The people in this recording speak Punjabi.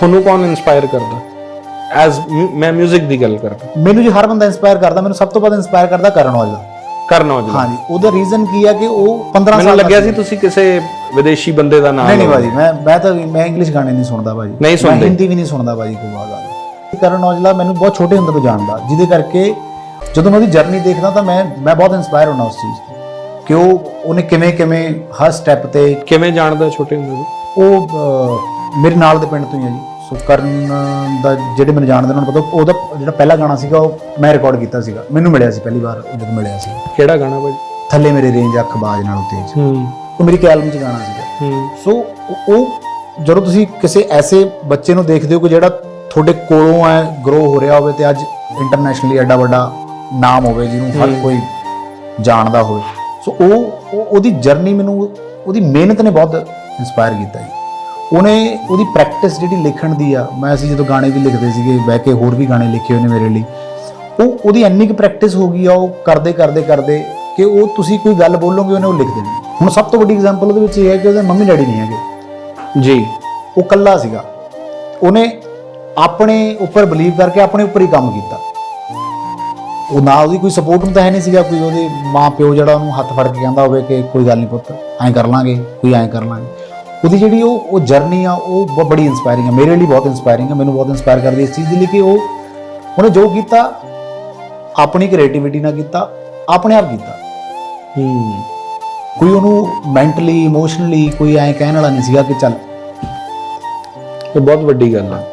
ਤੁਹਾਨੂੰ ਕੌਣ ਇਨਸਪਾਇਰ ਕਰਦਾ? ਐਜ਼ ਮੈਂ 뮤직 ਦੀ ਗੱਲ ਕਰਦਾ ਮੈਨੂੰ ਜੀ ਹਰ ਬੰਦਾ ਇਨਸਪਾਇਰ ਕਰਦਾ ਮੈਨੂੰ ਸਭ ਤੋਂ ਵੱਧ ਇਨਸਪਾਇਰ ਕਰਦਾ ਕਰਨ ਔਜਲਾ। ਕਰਨ ਔਜਲਾ। ਹਾਂਜੀ ਉਹਦਾ ਰੀਜ਼ਨ ਕੀ ਹੈ ਕਿ ਉਹ 15 ਮੈਨੂੰ ਸਾਲ ਦਾ ਲੱਗਿਆ ਸੀ ਤੁਸੀਂ ਕਿਸੇ ਵਿਦੇਸ਼ੀ ਬੰਦੇ ਦਾ ਨਾਮ ਨਹੀਂ ਨਹੀਂ ਬਾਜੀ ਮੈਂ ਮੈਂ ਤਾਂ ਮੈਂ ਇੰਗਲਿਸ਼ ਗਾਣੇ ਨਹੀਂ ਸੁਣਦਾ ਬਾਜੀ ਨਹੀਂ ਸੁਣਦੇ? ਹਿੰਦੀ ਵੀ ਨਹੀਂ ਸੁਣਦਾ ਬਾਜੀ ਕੋਈ ਜ਼ਿਆਦਾ ਕਰਨ ਔਜਲਾ ਮੈਨੂੰ ਬਹੁਤ ਛੋਟੇ ਹੁੰਦੇ ਤੋਂ ਜਾਣਦਾ। ਜਿਹਦੇ ਕਰਕੇ ਜਦੋਂ ਮੈਂ ਉਹਦੀ ਜਰਨੀ ਦੇਖਦਾ ਤਾਂ ਮੈਂ ਮੈਂ ਬਹੁਤ ਇਨਸਪਾਇਰ ਹੁੰਦਾ ਉਸ ਚੀਜ਼ ਤੋਂ। ਕਿ ਉਹ ਉਹਨੇ ਕਿਵੇਂ ਕਿਵੇਂ ਹਰ ਸਟੈਪ ਤੇ ਕਿਵੇਂ ਜਾਣਦਾ ਛੋਟੇ ਹੁੰਦੇ ਨੂੰ? ਉਹ ਮੇਰੇ ਨਾਲ ਦੇ ਪਿੰਡ ਤੋਂ ਹੀ ਹੈ ਜੀ। ਸੋ ਕਰਨ ਦਾ ਜਿਹੜੇ ਮੈਨੂੰ ਜਾਣਦੇ ਉਹਨਾਂ ਨੂੰ ਪਤਾ ਉਹਦਾ ਜਿਹੜਾ ਪਹਿਲਾ ਗਾਣਾ ਸੀਗਾ ਉਹ ਮੈਂ ਰਿਕਾਰਡ ਕੀਤਾ ਸੀਗਾ। ਮੈਨੂੰ ਮਿਲਿਆ ਸੀ ਪਹਿਲੀ ਵਾਰ ਉਹ ਜਦੋਂ ਮਿਲਿਆ ਸੀ। ਕਿਹੜਾ ਗਾਣਾ ਭਾਜੀ ਥੱਲੇ ਮੇਰੇ ਰੇਂਜ ਅੱਖ ਬਾਜ ਨਾਲੋਂ ਤੇਜ਼ ਹੂੰ। ਉਹ ਮੇਰੀ ਐਲਬਮ 'ਚ ਗਾਣਾ ਸੀਗਾ। ਹੂੰ। ਸੋ ਉਹ- ਜਦੋਂ ਤੁਸੀਂ ਕਿਸੇ ਐਸੇ ਬੱਚੇ ਨੂੰ ਦੇਖਦੇ ਹੋ ਕਿ ਜਿਹੜਾ ਤੁਹਾਡੇ ਕੋਲੋਂ ਹੈ ਗਰੋ ਹੋ ਰਿਹਾ ਹੋਵੇ ਤੇ ਅੱਜ ਇੰਟਰਨੈਸ਼ਨਲੀ ਐਡਾ ਵੱਡਾ ਨਾਮ ਹੋਵੇ ਜਿਹਨੂੰ ਹਰ ਕੋਈ ਜਾਣਦਾ ਹੋਵੇ। ਸੋ ਉਹ- ਉਹਦੀ ਜਰਨੀ ਮੈਨੂੰ ਉਹਦੀ ਮਿਹਨਤ ਨੇ ਬਹੁਤ ਇਨਸਪਾਇਰ ਕੀਤਾ ਜੀ। ਉਹਨੇ ਉਹਦੀ ਪ੍ਰੈਕਟਿਸ ਜਿਹੜੀ ਲਿਖਣ ਦੀ ਆ ਮੈਂ ਅਸੀਂ ਜਦੋਂ ਗਾਣੇ ਵੀ ਲਿਖਦੇ ਸੀਗੇ ਬਹਿ ਕੇ ਹੋਰ ਵੀ ਗਾਣੇ ਲਿਖੇ ਹੋਏ ਨੇ ਮੇਰੇ ਲਈ ਉਹ ਉਹਦੀ ਇੰਨੀ ਕੁ ਪ੍ਰੈਕਟਿਸ ਹੋ ਗਈ ਆ ਉਹ ਕਰਦੇ ਕਰਦੇ ਕਰਦੇ ਕਿ ਉਹ ਤੁਸੀਂ ਕੋਈ ਗੱਲ ਬੋਲੋਗੇ ਉਹਨੇ ਉਹ ਲਿਖ ਦੇਣੀ। ਹੁਣ ਸਭ ਤੋਂ ਵੱਡੀ ਐਗਜ਼ਾਮਪਲ ਉਹਦੇ ਵਿੱਚ ਇਹ ਹੈ ਕਿ ਉਹਦੇ ਮੰਮੀ ਡੈਡੀ ਨਹੀਂ ਹੈਗੇ। ਜੀ। ਉਹ ਕੱਲਾ ਸੀਗਾ। ਉਹਨੇ ਆਪਣੇ ਉੱਪਰ ਬਲੀਵ ਕਰਕੇ ਆਪਣੇ ਉੱਪਰ ਹੀ ਕੰਮ ਕੀਤਾ। ਉਹ ਨਾ ਉਹਦੀ ਕੋਈ ਸਪੋਰਟ ਤਾਂ ਹੈ ਨਹੀਂ ਸੀਗਾ ਕੋਈ ਉਹਦੇ ਮਾਂ ਪਿਓ ਜਿਹੜਾ ਉਹਨੂੰ ਹੱਥ ਫੜ ਕੇ ਕਹਿੰਦਾ ਹੋਵੇ ਕਿ ਕੋਈ ਗੱਲ ਨਹੀਂ ਪੁੱਤ ਐਂ ਕਰ ਲਾਂਗੇ ਕੋਈ ਐਂ ਕਰ ਲਾਂਗੇ। ਉਹਦੀ ਜਿਹੜੀ ਉਹ ਉਹ ਜਰਨੀ ਆ ਉਹ ਬੜੀ ਇਨਸਪਾਇਰਿੰਗ ਹੈ ਮੇਰੇ ਲਈ ਬਹੁਤ ਇਨਸਪਾਇਰਿੰਗ ਹੈ ਮੈਨੂੰ ਬਹੁਤ ਇਨਸਪਾਇਰ ਕਰਦੀ ਇਸ ਚੀਜ਼ ਦੇ ਲਈ ਕਿ ਉਹ ਉਹਨੇ ਜੋ ਕੀਤਾ ਆਪਣੀ ਕ੍ਰੀਏਟੀਵਿਟੀ ਨਾਲ ਕੀਤਾ ਆਪਣੇ ਆਪ ਕੀਤਾ। ਹੂੰ। ਕੋਈ ਉਹਨੂੰ ਮੈਂਟਲੀ ਇਮੋਸ਼ਨਲੀ ਕੋਈ ਐਂ ਕਹਿਣ ਵਾਲਾ ਨਹੀਂ ਸੀਗਾ ਕਿ ਚੱਲ ਇਹ ਬਹੁਤ ਵੱਡੀ ਗੱਲ ਹੈ